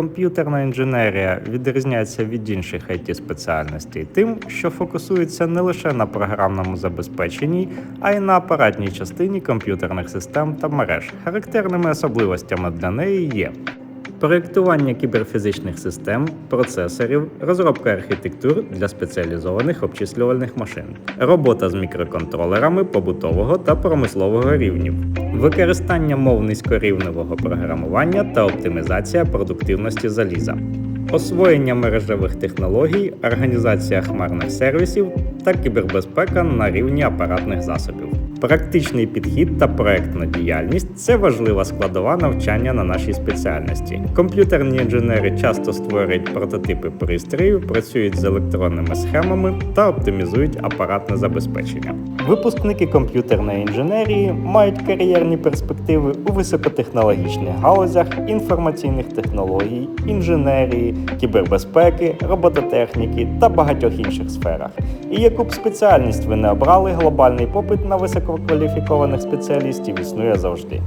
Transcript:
Комп'ютерна інженерія відрізняється від інших it спеціальностей тим, що фокусується не лише на програмному забезпеченні, а й на апаратній частині комп'ютерних систем та мереж. Характерними особливостями для неї є проєктування кіберфізичних систем, процесорів, розробка архітектур для спеціалізованих обчислювальних машин, робота з мікроконтролерами побутового та промислового рівнів, використання мов низькорівневого програмування та оптимізація продуктивності заліза. Освоєння мережевих технологій, організація хмарних сервісів та кібербезпека на рівні апаратних засобів. Практичний підхід та проектна діяльність це важлива складова навчання на нашій спеціальності. Комп'ютерні інженери часто створюють прототипи пристроїв, працюють з електронними схемами та оптимізують апаратне забезпечення. Випускники комп'ютерної інженерії мають кар'єрні перспективи у високотехнологічних галузях інформаційних технологій, інженерії, кібербезпеки, робототехніки та багатьох інших сферах. І яку б спеціальність ви не обрали, глобальний попит на висококваліфікованих спеціалістів існує завжди.